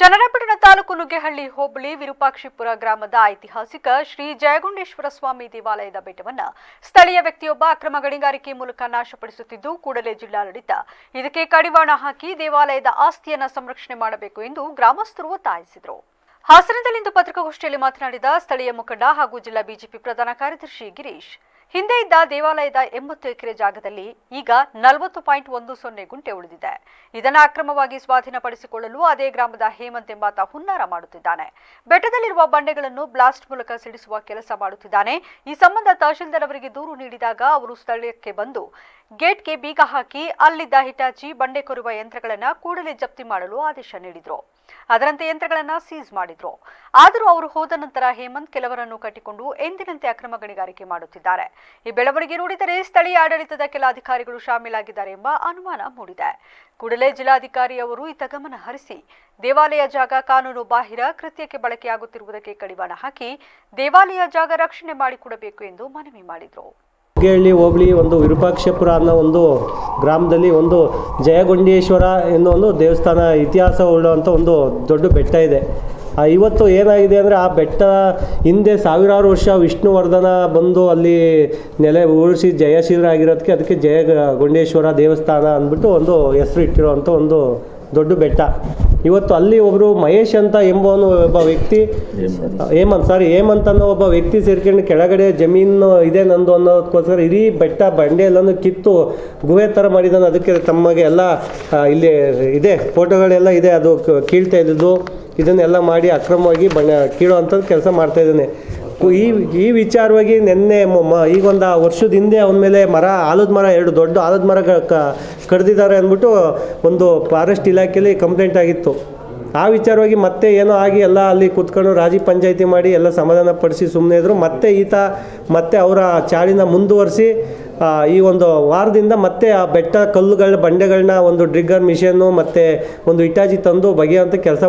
ಚನ್ನರಾಯಪಟ್ಟಣ ತಾಲೂಕು ನುಗ್ಗೆಹಳ್ಳಿ ಹೋಬಳಿ ವಿರೂಪಾಕ್ಷಿಪುರ ಗ್ರಾಮದ ಐತಿಹಾಸಿಕ ಶ್ರೀ ಜಯಗುಂಡೇಶ್ವರ ಸ್ವಾಮಿ ದೇವಾಲಯದ ಬೆಟ್ಟವನ್ನು ಸ್ಥಳೀಯ ವ್ಯಕ್ತಿಯೊಬ್ಬ ಅಕ್ರಮ ಗಣಿಗಾರಿಕೆ ಮೂಲಕ ನಾಶಪಡಿಸುತ್ತಿದ್ದು ಕೂಡಲೇ ಜಿಲ್ಲಾಡಳಿತ ಇದಕ್ಕೆ ಕಡಿವಾಣ ಹಾಕಿ ದೇವಾಲಯದ ಆಸ್ತಿಯನ್ನು ಸಂರಕ್ಷಣೆ ಮಾಡಬೇಕು ಎಂದು ಗ್ರಾಮಸ್ಥರು ಒತ್ತಾಯಿಸಿದರು. ಹಾಸನದಲ್ಲಿಂದು ಪತ್ರಿಕಾಗೋಷ್ಠಿಯಲ್ಲಿ ಮಾತನಾಡಿದ ಸ್ಥಳೀಯ ಮುಖಂಡ ಹಾಗೂ ಜಿಲ್ಲಾ ಬಿಜೆಪಿ ಪ್ರಧಾನ ಕಾರ್ಯದರ್ಶಿ ಗಿರೀಶ್ ಹಿಂದೆ ಇದ್ದ ದೇವಾಲಯದ ಎಂಬತ್ತು ಎಕರೆ ಜಾಗದಲ್ಲಿ ಈಗ ನಲವತ್ತು ಪಾಯಿಂಟ್ ಒಂದು ಸೊನ್ನೆ ಗುಂಟೆ ಉಳಿದಿದೆ. ಇದನ್ನು ಅಕ್ರಮವಾಗಿ ಸ್ವಾಧೀನಪಡಿಸಿಕೊಳ್ಳಲು ಅದೇ ಗ್ರಾಮದ ಹೇಮಂತ್ ಎಂಬಾತ ಹುನ್ನಾರ ಮಾಡುತ್ತಿದ್ದಾನೆ. ಬೆಟ್ಟದಲ್ಲಿರುವ ಬಂಡೆಗಳನ್ನು ಬ್ಲಾಸ್ಟ್ ಮೂಲಕ ಸಿಡಿಸುವ ಕೆಲಸ ಮಾಡುತ್ತಿದ್ದಾನೆ. ಈ ಸಂಬಂಧ ತಹಶೀಲ್ದಾರ್ ಅವರಿಗೆ ದೂರು ನೀಡಿದಾಗ ಅವರು ಸ್ಥಳಕ್ಕೆ ಬಂದು ಗೇಟ್ಗೆ ಬೀಗ ಹಾಕಿ ಅಲ್ಲಿದ್ದ ಹಿಟಾಚಿ ಬಂಡೆ ಕೊರುವ ಯಂತ್ರಗಳನ್ನ ಕೂಡಲೇ ಜಪ್ತಿ ಮಾಡಲು ಆದೇಶ ನೀಡಿದ್ರು. ಅದರಂತೆ ಯಂತ್ರಗಳನ್ನ ಸೀಸ್ ಮಾಡಿದ್ರು. ಆದರೂ ಅವರು ಹೋದ ನಂತರ ಹೇಮಂತ್ ಕೆಲವರನ್ನು ಕಟ್ಟಿಕೊಂಡು ಎಂದಿನಂತೆ ಅಕ್ರಮ ಗಣಿಗಾರಿಕೆ ಮಾಡುತ್ತಿದ್ದಾರೆ. ಈ ಬೆಳವಣಿಗೆ ನೋಡಿದರೆ ಸ್ಥಳೀಯ ಆಡಳಿತದ ಕೆಲ ಅಧಿಕಾರಿಗಳು ಶಾಮೀಲಾಗಿದ್ದಾರೆ ಎಂಬ ಅನುಮಾನ ಮೂಡಿದೆ. ಕೂಡಲೇ ಜಿಲ್ಲಾಧಿಕಾರಿಯವರು ಇತ್ತ ಗಮನ ಹರಿಸಿ, ದೇವಾಲಯ ಜಾಗ ಕಾನೂನು ಬಾಹಿರ, ಕೃತ್ಯಕ್ಕೆ ಬಳಕೆಯಾಗುತ್ತಿರುವುದಕ್ಕೆ ಕಡಿವಾಣ ಹಾಕಿ, ದೇವಾಲಯ ಜಾಗ ರಕ್ಷಣೆ ಮಾಡಿಕೊಡಬೇಕು ಎಂದು ಮನವಿ ಮಾಡಿದರು. ಹುಗ್ಗೇಹಳ್ಳಿ ಹೋಬಳಿ ಒಂದು ವಿರೂಪಾಕ್ಷಪುರ ಅನ್ನೋ ಒಂದು ಗ್ರಾಮದಲ್ಲಿ ಒಂದು ಜಯಗೊಂಡೇಶ್ವರ ಎನ್ನುವ ಒಂದು ದೇವಸ್ಥಾನ ಇತಿಹಾಸ ಉಳ್ಳುವಂಥ ಒಂದು ದೊಡ್ಡ ಬೆಟ್ಟ ಇದೆ. ಇವತ್ತು ಏನಾಗಿದೆ ಅಂದರೆ ಆ ಬೆಟ್ಟ ಹಿಂದೆ ಸಾವಿರಾರು ವರ್ಷ ವಿಷ್ಣುವರ್ಧನ ಬಂದು ಅಲ್ಲಿ ನೆಲೆ ಉಳಿಸಿ ಜಯಶೀಲರಾಗಿರೋದಕ್ಕೆ ಅದಕ್ಕೆ ಜಯ ಗೊಂಡೇಶ್ವರ ದೇವಸ್ಥಾನ ಅಂದ್ಬಿಟ್ಟು ಒಂದು ಹೆಸರು ಇಟ್ಟಿರುವಂಥ ಒಂದು ದೊಡ್ಡ ಬೆಟ್ಟ. ಇವತ್ತು ಅಲ್ಲಿ ಒಬ್ಬರು ಮಹೇಶ್ ಅಂತ ಎಂಬವನು ಒಬ್ಬ ವ್ಯಕ್ತಿ, ಹೇಮಂತ್ ಸಾರಿ ಹೇಮಂತ್ ಅನ್ನೋ ಒಬ್ಬ ವ್ಯಕ್ತಿ ಸೇರ್ಕೊಂಡು ಕೆಳಗಡೆ ಜಮೀನು ಇದೆ ನಂದು ಅನ್ನೋದಕ್ಕೋಸ್ಕರ ಇಡೀ ಬೆಟ್ಟ ಬಂಡೆ ಎಲ್ಲನೂ ಕಿತ್ತು ಗುಹೆ ಥರ ಮಾಡಿದ್ದಾನೆ ಅದಕ್ಕೆ ತಮ್ಮಗೆ ಎಲ್ಲ ಇಲ್ಲಿ ಇದೆ, ಫೋಟೋಗಳೆಲ್ಲ ಇದೆ, ಅದು ಕೀಳ್ತಾ ಇದ್ದದ್ದು. ಇದನ್ನೆಲ್ಲ ಮಾಡಿ ಅಕ್ರಮವಾಗಿ ಬಣ್ಣ ಕೀಳೋ ಅಂಥದ್ದು ಕೆಲಸ ಮಾಡ್ತಾ ಇದ್ದಾನೆ. ಈ ಈ ವಿಚಾರವಾಗಿ ನಿನ್ನೆ ಮ- ಮ- ಈಗ ಒಂದು ವರ್ಷದ ಹಿಂದೆ ಅವನ ಮೇಲೆ ಮರ, ಆಲದ ಮರ, ಎರಡು ದೊಡ್ಡ ಆಲದ ಮರ ಕಡ್ದಿದ್ದಾರೆ ಅಂದ್ಬಿಟ್ಟು ಒಂದು ಫಾರೆಸ್ಟ್ ಇಲಾಖೆಯಲ್ಲಿ ಕಂಪ್ಲೇಂಟ್ ಆಗಿತ್ತು. ಆ ವಿಚಾರವಾಗಿ ಮತ್ತೆ ಏನೋ ಆಗಿ ಎಲ್ಲ ಅಲ್ಲಿ ಕೂತ್ಕೊಂಡು ರಾಜಿ ಪಂಚಾಯಿತಿ ಮಾಡಿ ಎಲ್ಲ ಸಮಾಧಾನ ಪಡಿಸಿ ಸುಮ್ಮನೆ ಇದ್ದರು ಮತ್ತೆ ಈತ ಮತ್ತೆ ಅವರ ಚಾಳಿನ ಮುಂದುವರಿಸಿ ಈ ಒಂದು ವಾರದಿಂದ ಮತ್ತೆ ಆ ಬೆಟ್ಟ ಕಲ್ಲುಗಳ ಬಂಡೆಗಳನ್ನ ಒಂದು ಡ್ರಿಗ್ಗರ್ ಮಿಷನ್ನು ಮತ್ತು ಒಂದು ಇಟಾಜಿ ತಂದು ಬಗೆಯುವಂಥ ಕೆಲಸ